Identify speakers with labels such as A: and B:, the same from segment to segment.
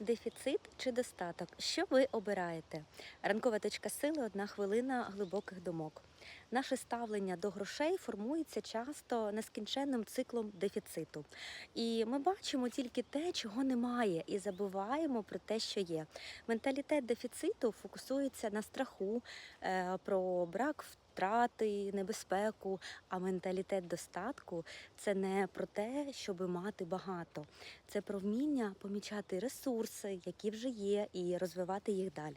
A: Дефіцит чи достаток? Що ви обираєте? Ранкова точка сили одна хвилина глибоких думок. Наше ставлення до грошей формується часто нескінченним циклом дефіциту. І ми бачимо тільки те, чого немає, і забуваємо про те, що є. Менталітет дефіциту фокусується на страху, е, про брак втрати, небезпеку. А менталітет достатку це не про те, щоб мати багато. Це про вміння помічати ресурси, які вже є, і розвивати їх далі.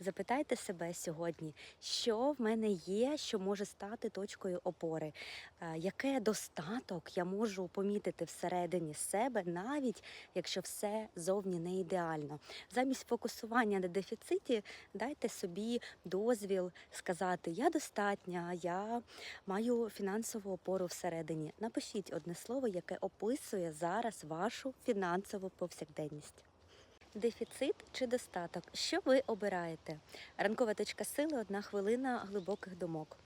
A: Запитайте себе сьогодні, що в мене є, що може стати точкою опори, Е, яке достаток я можу помітити всередині себе, навіть якщо все зовні не ідеально. Замість фокусування на дефіциті дайте собі дозвіл сказати Я достатня, я маю фінансову опору всередині. Напишіть одне слово, яке описує зараз вашу фінансову повсякденність. Дефіцит чи достаток? Що ви обираєте? Ранкова точка сили одна хвилина глибоких думок.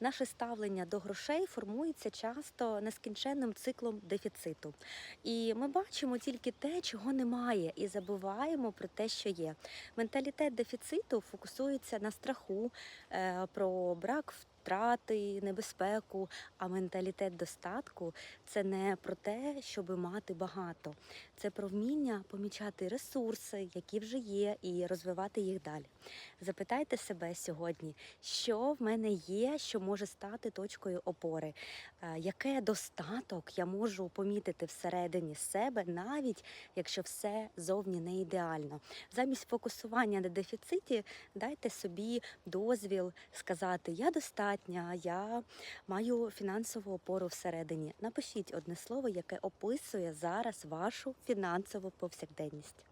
A: Наше ставлення до грошей формується часто нескінченним циклом дефіциту. І ми бачимо тільки те, чого немає, і забуваємо про те, що є. Менталітет дефіциту фокусується на страху, е, про брак втрати, небезпеку. А менталітет достатку це не про те, щоб мати багато. Це про вміння помічати ресурси, які вже є, і розвивати їх далі. Запитайте себе сьогодні, що в мене є, що може стати точкою опори, Е, яке достаток я можу помітити всередині себе, навіть якщо все зовні не ідеально. Замість фокусування на дефіциті дайте собі дозвіл сказати Я достатня, я маю фінансову опору всередині. Напишіть одне слово, яке описує зараз вашу фінансову повсякденність.